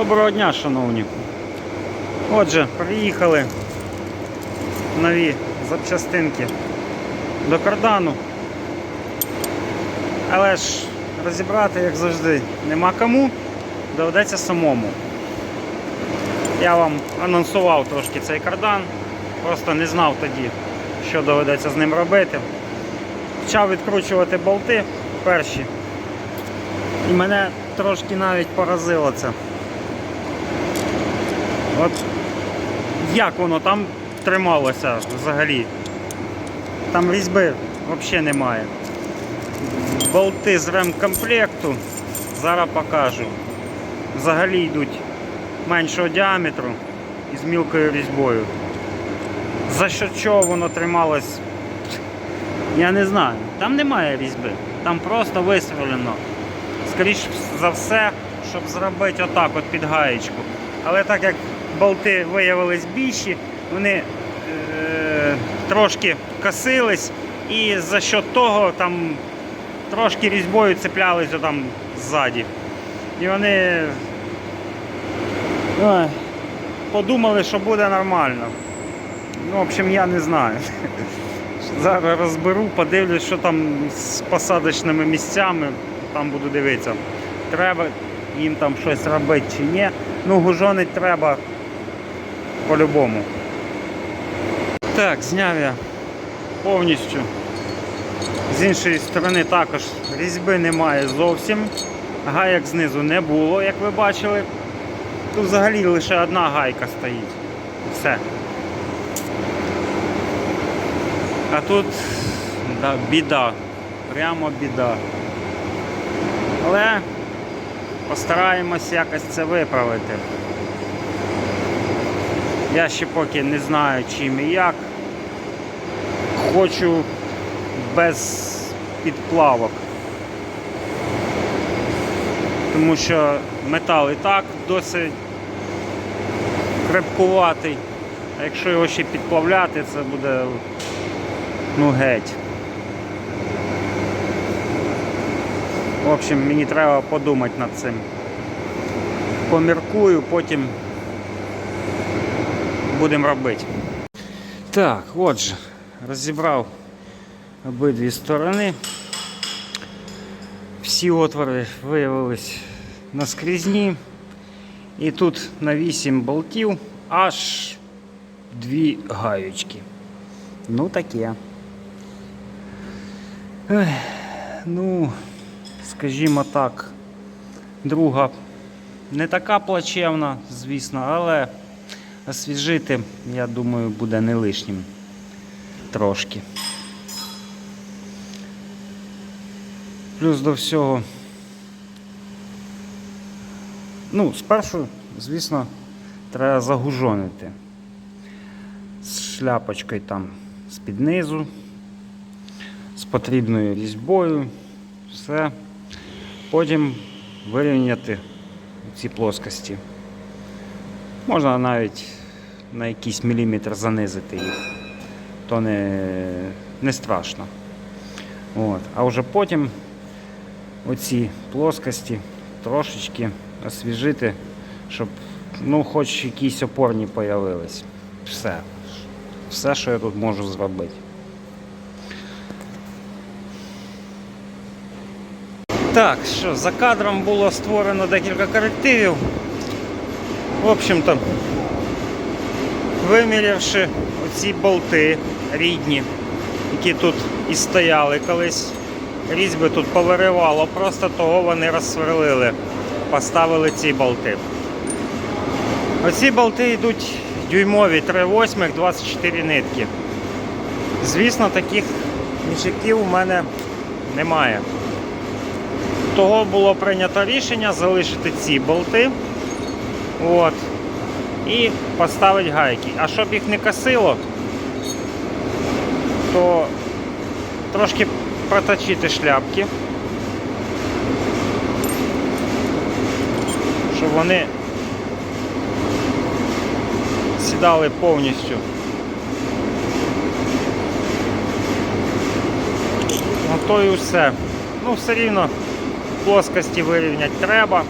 Доброго дня, шановні. Отже, приїхали нові запчастинки до кардану. Але ж розібрати, як завжди, нема кому, доведеться самому. Я вам анонсував трошки цей кардан, просто не знав тоді, що доведеться з ним робити. Почав відкручувати болти перші. І мене трошки навіть поразило це. От як воно там трималося взагалі? Там різьби взагалі немає. Болти з ремкомплекту, зараз покажу. Взагалі йдуть меншого діаметру і з мілкою різьбою. За що чого воно трималось? Я не знаю. Там немає різьби, там просто висверлено. Скоріш за все, щоб зробити отак от під гаєчку. Але так як болти виявились більші, вони е, трошки косились і за що того там трошки різьбою цеплялись там ззаді. І вони ой, подумали, що буде нормально. Ну, в общем, я не знаю. Зараз розберу, подивлюсь, що там з посадочними місцями, там буду дивитися. Треба їм там щось робити чи ні. Ну, гужонить треба по-любому. Так, зняв я повністю. З іншої сторони також різьби немає зовсім. Гаяк знизу не було, як ви бачили. Тут взагалі лише одна гайка стоїть. Все. А тут да, біда. Прямо біда. Але постараємось якось це виправити. Я ще поки не знаю чим і як. Хочу без підплавок. Тому що метал і так досить крепкуватий. А якщо його ще підплавляти, це буде ну геть. В общем, мені треба подумати над цим. Поміркую, потім будемо робити. Так, отже, розібрав обидві сторони. Всі отвори виявились наскрізні. І тут на 8 болтів аж дві гаючки. Ну таке. Ну, скажімо так, друга не така плачевна, звісно, але освіжити, я думаю, буде не лишнім трошки. Плюс до всього, ну, спершу, звісно, треба загужонити з шляпочкою там з-під низу, з потрібною різьбою, все. Потім вирівняти ці плоскості. Можна навіть на якийсь міліметр занизити їх, то не, не страшно. От. А вже потім оці плоскості трошечки освіжити, щоб ну, хоч якісь опорні появились. Все. Все, що я тут можу зробити. Так, що, за кадром було створено декілька корективів. В общем-то, вимірявши оці болти рідні, які тут і стояли колись, різьби тут повиривало, просто того вони розсверлили, поставили ці болти. Оці болти йдуть дюймові 3,8, 24 нитки. Звісно, таких мішаків у мене немає. Того було прийнято рішення залишити ці болти. От. І поставити гайки. А щоб їх не косило, то трошки проточити шляпки, щоб вони сідали повністю. Ну то і все. Ну, все рівно плоскості вирівняти треба.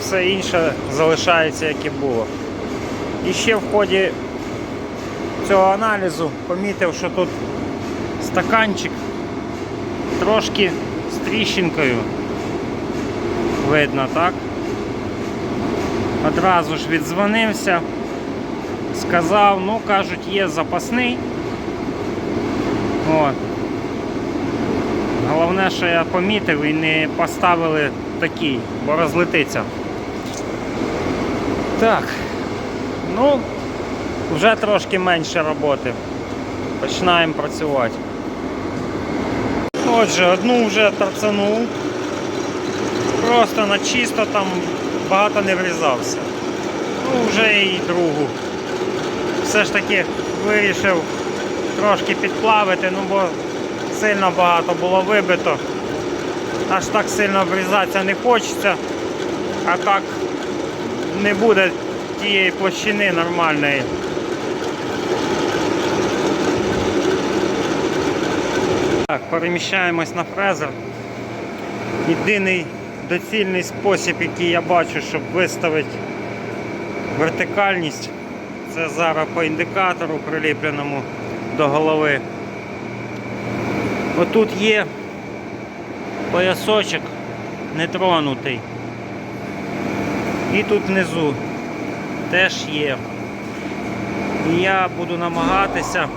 все інше залишається як і було. І ще в ході цього аналізу помітив, що тут стаканчик трошки з тріщинкою. Видно, так? Одразу ж віддзвонився, сказав, ну кажуть, є запасний. От. Головне, що я помітив і не поставили такий, бо розлетиться. Так. Ну, вже трошки менше роботи. Починаємо працювати. Отже, одну вже торцанув. Просто на чисто там багато не врізався. Ну, вже і другу. Все ж таки вирішив трошки підплавити, ну бо сильно багато було вибито. Аж так сильно врізатися не хочеться, а так не буде тієї площини нормальної. Так, переміщаємось на фрезер. Єдиний доцільний спосіб, який я бачу, щоб виставити вертикальність, це зараз по індикатору, приліпленому до голови. Отут є поясочок нетронутий. І тут внизу теж є. І я буду намагатися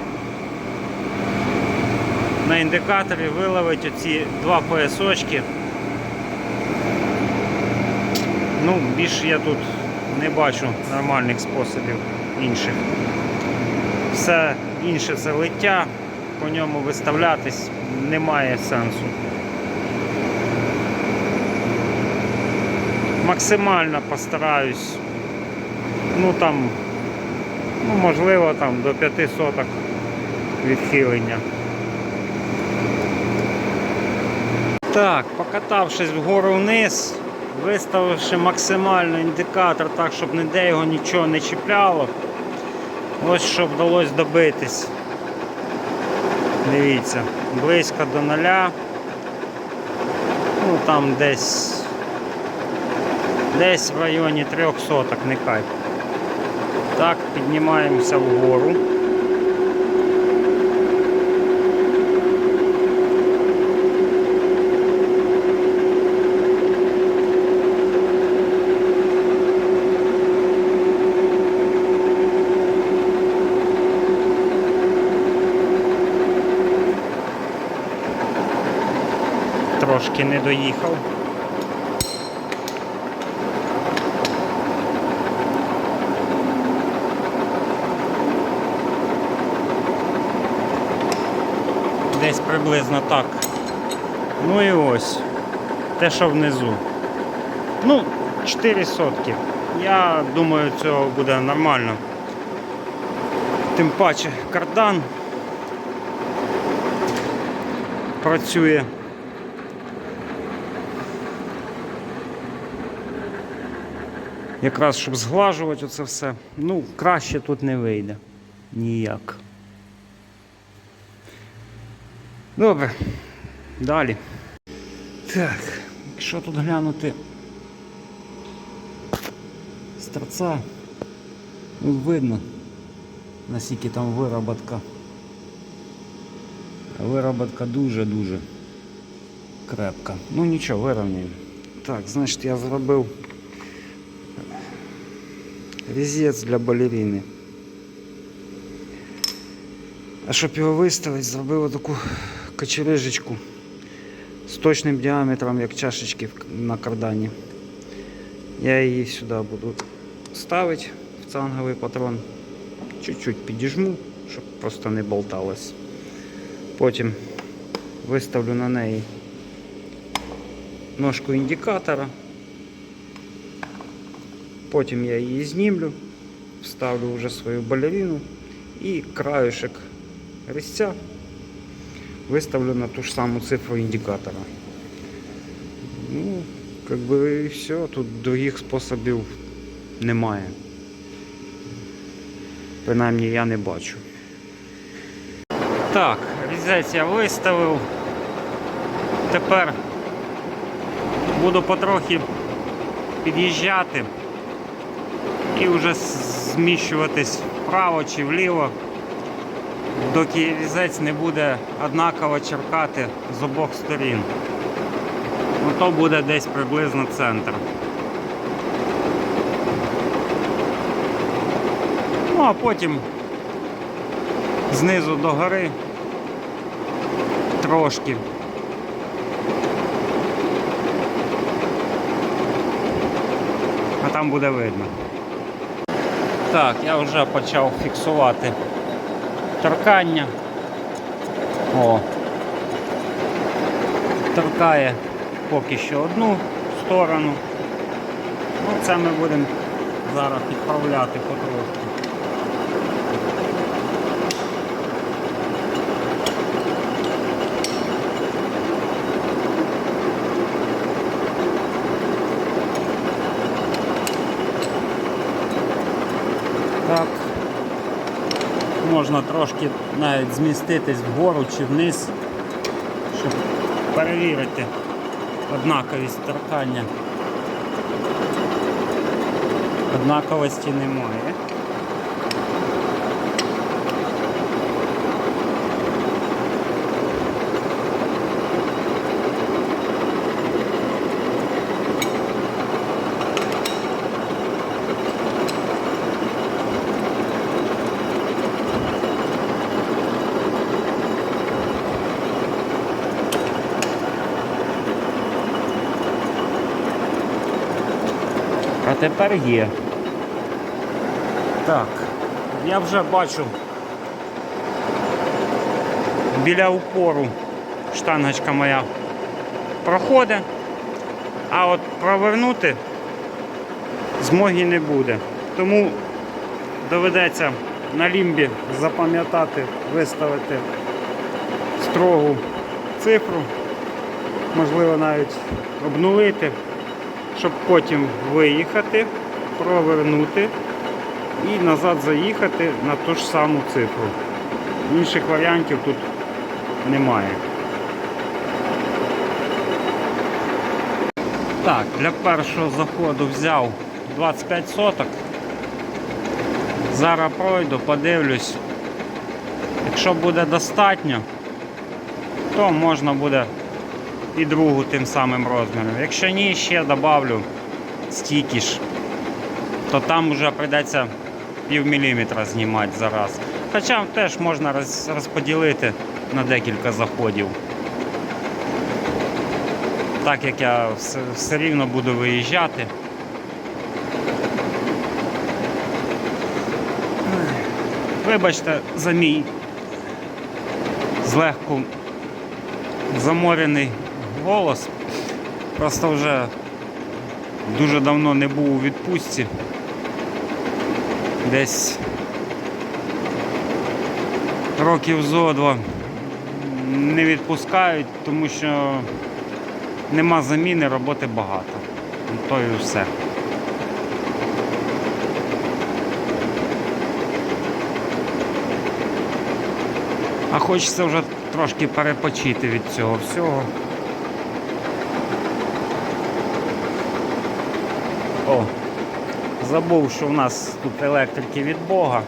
на індикаторі виловити оці два поясочки. Ну, більше я тут не бачу нормальних способів інших. Все інше це лиття, по ньому виставлятись немає сенсу. Максимально постараюсь, ну там, ну можливо там до 5 соток відхилення. Так, покатавшись вгору вниз, виставивши максимально індикатор так, щоб ніде його нічого не чіпляло. Ось що вдалося добитись. Дивіться, близько до нуля. Ну там десь десь в районі трьох соток, не кайф. Так, піднімаємося вгору. Трошки не доїхав. Десь приблизно так. Ну і ось. Те, що внизу. Ну, 4 сотки. Я думаю, цього буде нормально. Тим паче кардан працює. Якраз щоб зглажувати оце все. Ну, краще тут не вийде. Ніяк. Добре. Далі. Так, якщо тут глянути з торца, ну, видно, наскільки там вироботка. Вироботка дуже-дуже крепка. Ну нічого, вирівняємо. Так, значить я зробив Різець для балерини. А щоб його виставити, зробив таку кочережечку з точним діаметром, як чашечки на кардані. Я її сюди буду ставити в цанговий патрон. Чуть-чуть підіжму, щоб просто не болталось. Потім виставлю на неї ножку індикатора. Потім я її знімлю, вставлю вже свою балерину і краюшек резця виставлю на ту ж саму цифру індикатора. Ну, как би і все, тут других способів немає. Принаймні я не бачу. Так, різець я виставив. Тепер буду потрохи під'їжджати і вже зміщуватись вправо чи вліво, доки різець не буде однаково черкати з обох сторін. Ну, то буде десь приблизно центр. Ну а потім знизу до гори трошки. А там буде видно. Так, я вже почав фіксувати торкання. О. Торкає поки що одну сторону. Ну, це ми будемо зараз підправляти потрошки. Так. Можна трошки навіть зміститись вгору чи вниз, щоб перевірити однаковість торкання. Однаковості немає. А тепер є. Так, я вже бачу біля упору штангочка моя проходить, а от провернути змоги не буде. Тому доведеться на лімбі запам'ятати, виставити строгу цифру, можливо навіть обнулити щоб потім виїхати, провернути і назад заїхати на ту ж саму цифру. Інших варіантів тут немає. Так, для першого заходу взяв 25 соток. Зараз пройду, подивлюсь. Якщо буде достатньо, то можна буде і другу тим самим розміром. Якщо ні, ще добавлю стільки ж, то там вже прийдеться пів міліметра знімати зараз. Хоча теж можна розподілити на декілька заходів. Так як я все, все рівно буду виїжджати. Вибачте за мій злегку заморений голос. Просто вже дуже давно не був у відпустці. Десь років зо два не відпускають, тому що нема заміни, роботи багато. Ну, То і все. А хочеться вже трошки перепочити від цього всього. О, забув, що в нас тут електрики від Бога.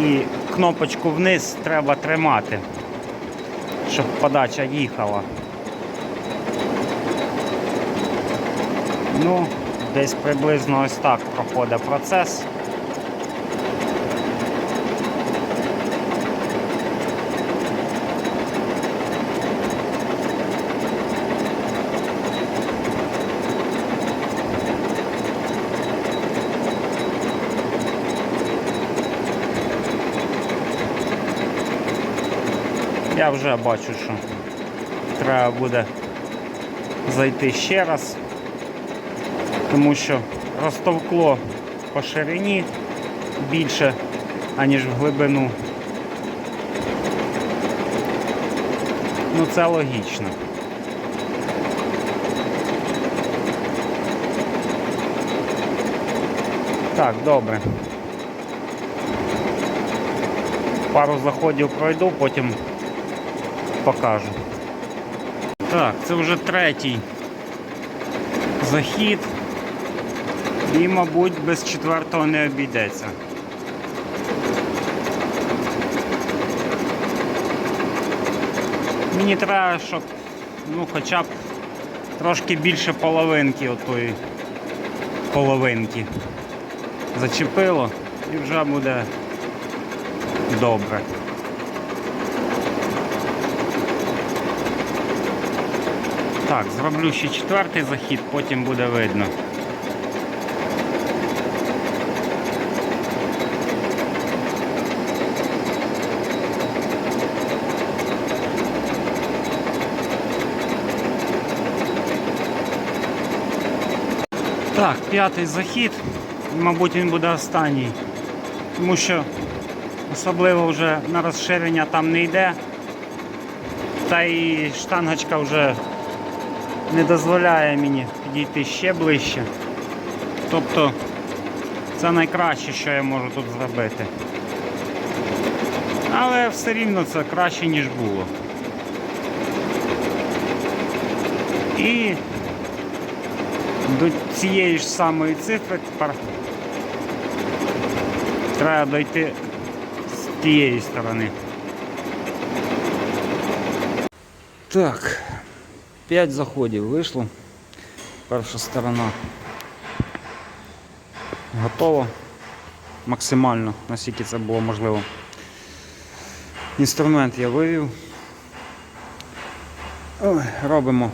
І кнопочку вниз треба тримати, щоб подача їхала. Ну, десь приблизно ось так проходить процес. Я вже бачу, що треба буде зайти ще раз, тому що розтовкло по ширині більше, аніж в глибину. Ну це логічно. Так, добре. Пару заходів пройду, потім покажу. Так, це вже третій захід. І, мабуть, без четвертого не обійдеться. Мені треба, щоб ну, хоча б трошки більше половинки отої половинки зачепило і вже буде добре. Так, зроблю ще четвертий захід, потім буде видно. Так, п'ятий захід. Мабуть, він буде останній. Тому що особливо вже на розширення там не йде. Та і штангочка вже не дозволяє мені підійти ще ближче. Тобто це найкраще, що я можу тут зробити. Але все рівно це краще, ніж було. І до цієї ж самої цифри тепер треба дойти з тієї сторони. Так, 5 заходів вийшло. Перша сторона готова максимально, наскільки це було можливо. Інструмент я вивів. Робимо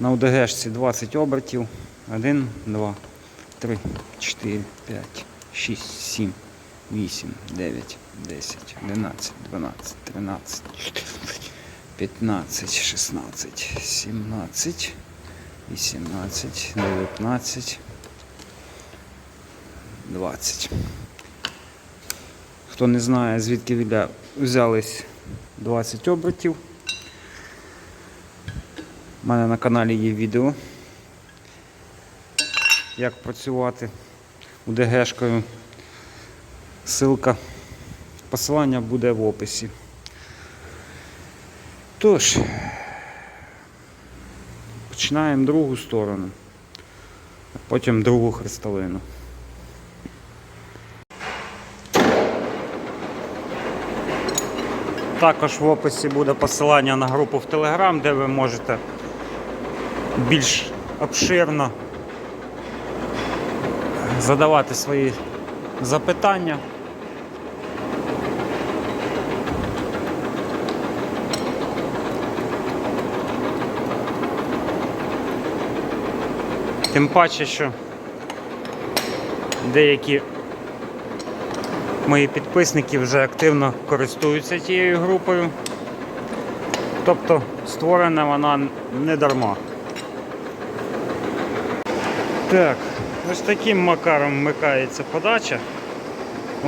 на УДГшці 20 обертів. 1, 2, 3, 4, 5, 6, 7, 8, 9, 10, 11, 12, 13, 14, 15, 16, 17, 18, 19, 20. Хто не знає, звідки взялись 20 обертів. У мене на каналі є відео, як працювати УДГшкою. Ссылка, посилання буде в описі. Тож, починаємо другу сторону, а потім другу хрестовину. Також в описі буде посилання на групу в Telegram, де ви можете більш обширно задавати свої запитання. Тим паче, що деякі мої підписники вже активно користуються тією групою. Тобто створена вона не дарма. Так, ось таким макаром вмикається подача.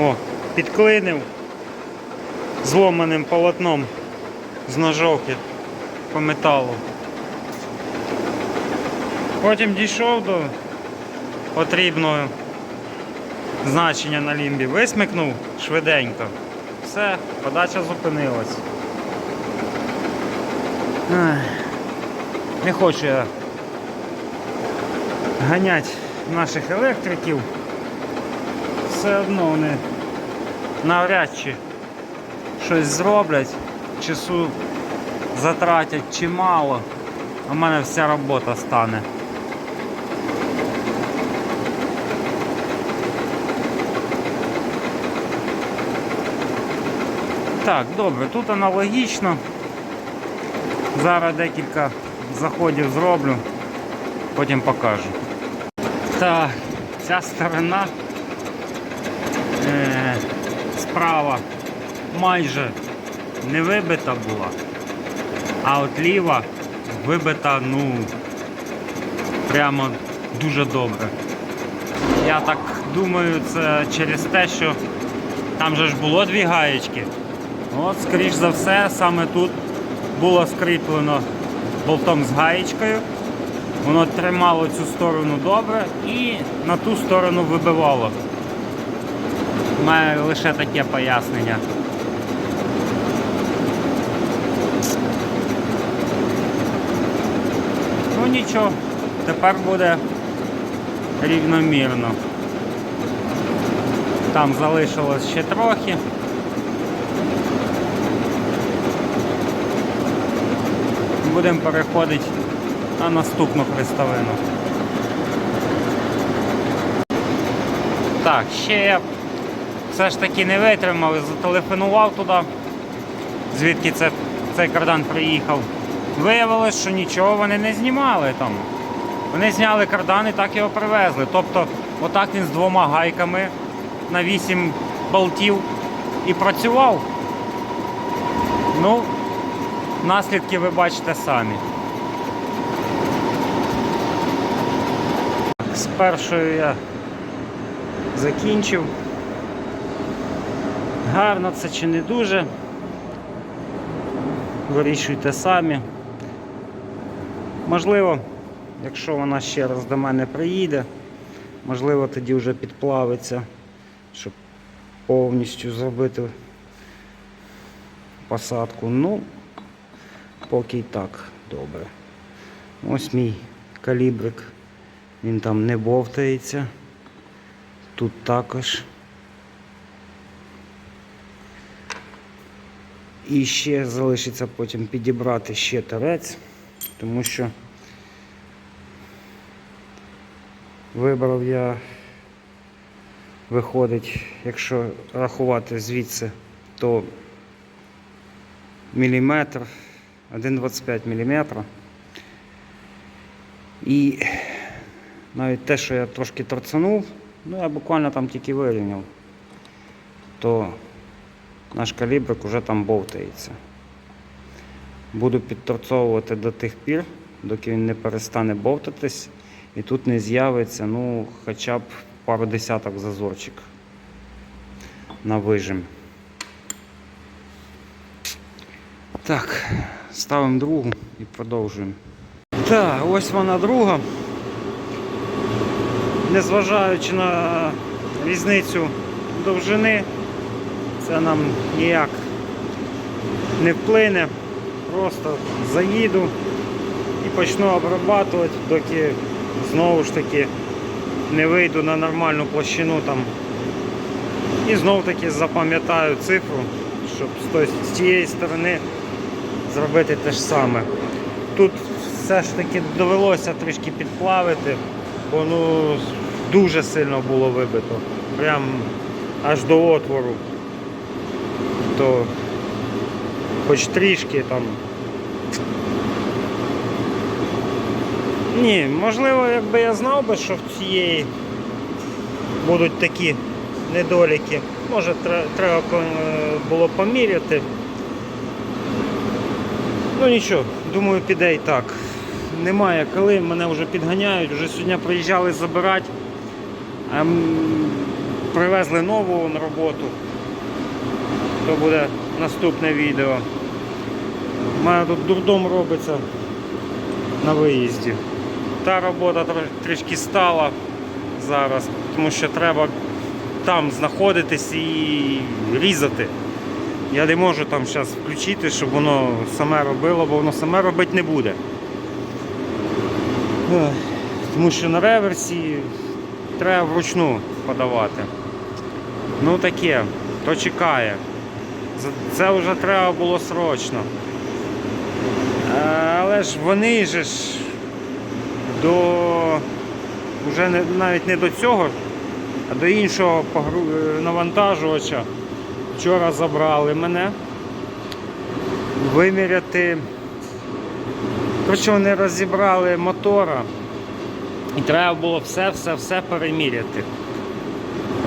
О, підклинив зломаним полотном з ножовки по металу. Потім дійшов до потрібного значення на лімбі, висмикнув швиденько. Все, подача зупинилась. Не хочу я ганять наших електриків. Все одно вони навряд чи щось зроблять, часу затратять чимало, а в мене вся робота стане. Так, добре, тут аналогічно. Зараз декілька заходів зроблю, потім покажу. Так, ця сторона е, справа майже не вибита була, а от ліва вибита, ну, прямо дуже добре. Я так думаю, це через те, що там же ж було дві гаєчки. От, скоріш за все, саме тут було скріплено болтом з гаєчкою. Воно тримало цю сторону добре і на ту сторону вибивало. Має лише таке пояснення. Ну нічого, тепер буде рівномірно. Там залишилось ще трохи. Будемо переходити на наступну приставину. Так, ще я все ж таки не витримав і зателефонував туди, звідки це, цей кардан приїхав. Виявилось, що нічого вони не знімали там. Вони зняли кардан і так його привезли. Тобто, отак він з двома гайками на 8 болтів і працював. Ну, наслідки ви бачите самі. З першою я закінчив. Гарно це чи не дуже. Вирішуйте самі. Можливо, якщо вона ще раз до мене приїде, можливо тоді вже підплавиться, щоб повністю зробити посадку. Ну, поки й так добре. Ось мій калібрик. Він там не бовтається. Тут також. І ще залишиться потім підібрати ще тарець, тому що вибрав я, виходить, якщо рахувати звідси, то міліметр, 1,25 міліметра. І навіть те, що я трошки торцанув, ну я буквально там тільки вирівняв, то наш калібрик уже там бовтається. Буду підторцовувати до тих пір, доки він не перестане бовтатись і тут не з'явиться ну, хоча б пару десяток зазорчик на вижим. Так, ставимо другу і продовжуємо. Так, ось вона друга. Незважаючи на різницю довжини, це нам ніяк не вплине. Просто заїду і почну обрабатувати, доки знову ж таки не вийду на нормальну площину там. І знову таки запам'ятаю цифру, щоб з тієї сторони зробити те ж саме. Тут все ж таки довелося трішки підплавити, бо ну дуже сильно було вибито. Прям аж до отвору. То хоч трішки там. Ні, можливо, якби я знав би, що в цієї будуть такі недоліки. Може треба е, було поміряти. Ну нічого, думаю, піде і так. Немає коли, мене вже підганяють, вже сьогодні приїжджали забирати, а привезли нову на роботу. То буде наступне відео. У мене тут дурдом робиться на виїзді. Та робота трішки стала зараз, тому що треба там знаходитись і різати. Я не можу там зараз включити, щоб воно саме робило, бо воно саме робити не буде. Тому що на реверсі треба вручну подавати. Ну таке, то чекає. Це вже треба було срочно. Е, Але ж вони же ж до вже навіть не до цього, а до іншого е, навантажувача вчора забрали мене. Виміряти. Коротше, вони розібрали мотора. І треба було все-все-все переміряти.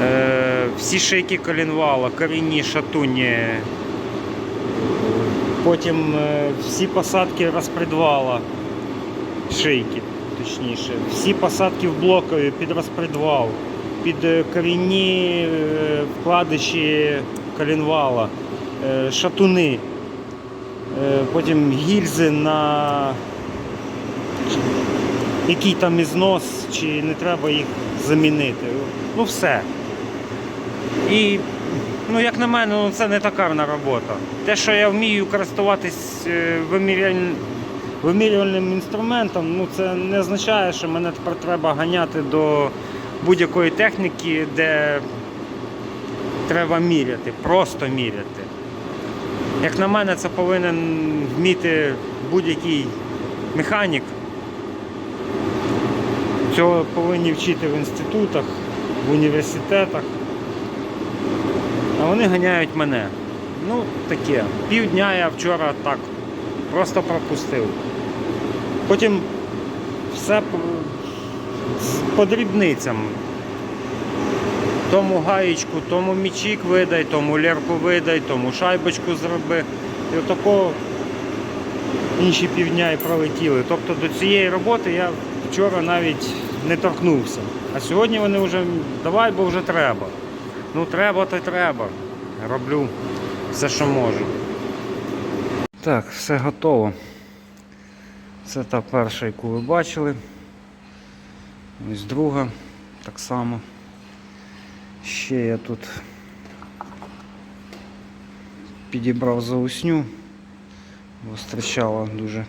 Е, всі шийки колінвала, корінні, шатуні, потім е, всі посадки розпредвала, шийки, точніше, всі посадки в блокові під розпредвал, під е, корінні е, вкладиші колінвала, е, шатуни, е, потім гільзи на який там ізнос, чи не треба їх замінити. Ну все. І, ну, як на мене, ну, це не та карна робота. Те, що я вмію користуватись е, виміряль... вимірювальним інструментом, ну це не означає, що мене тепер треба ганяти до будь-якої техніки, де треба міряти, просто міряти. Як на мене, це повинен вміти будь-який механік. Цього повинні вчити в інститутах, в університетах. А вони ганяють мене. Ну, таке. Півдня я вчора так просто пропустив. Потім все по, дрібницям. Тому гаєчку, тому мічик видай, тому лерку видай, тому шайбочку зроби. І отако інші півдня і пролетіли. Тобто до цієї роботи я вчора навіть не торкнувся. А сьогодні вони вже давай, бо вже треба. Ну треба, то й треба. Роблю все, що можу. Так, все готово. Це та перша, яку ви бачили. Ось друга так само. Ще я тут підібрав заусню, бо стрічала дуже.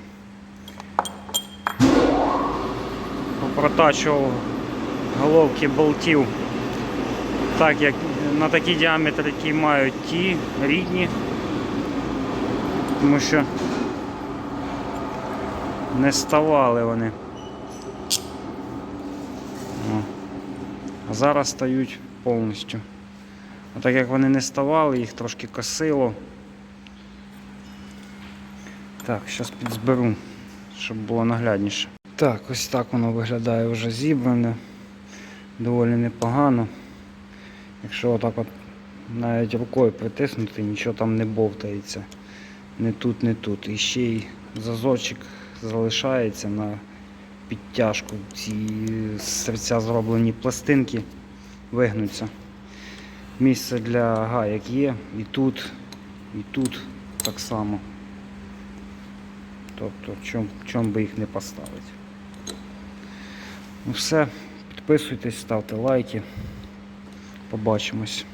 Попротачував головки болтів так, як на такий діаметр, який мають ті рідні, тому що не ставали вони. А зараз стають повністю. А так як вони не ставали, їх трошки косило. Так, зараз підзберу, щоб було наглядніше. Так, ось так воно виглядає вже зібране. Доволі непогано. Якщо отак от навіть рукою притиснути, нічого там не бовтається. Не тут, не тут. І ще й зазорчик залишається на підтяжку. Ці серця зроблені пластинки вигнуться. Місце для гаяк є і тут, і тут так само. Тобто, чом, чом би їх не поставити. Ну все, підписуйтесь, ставте лайки. Побачимось.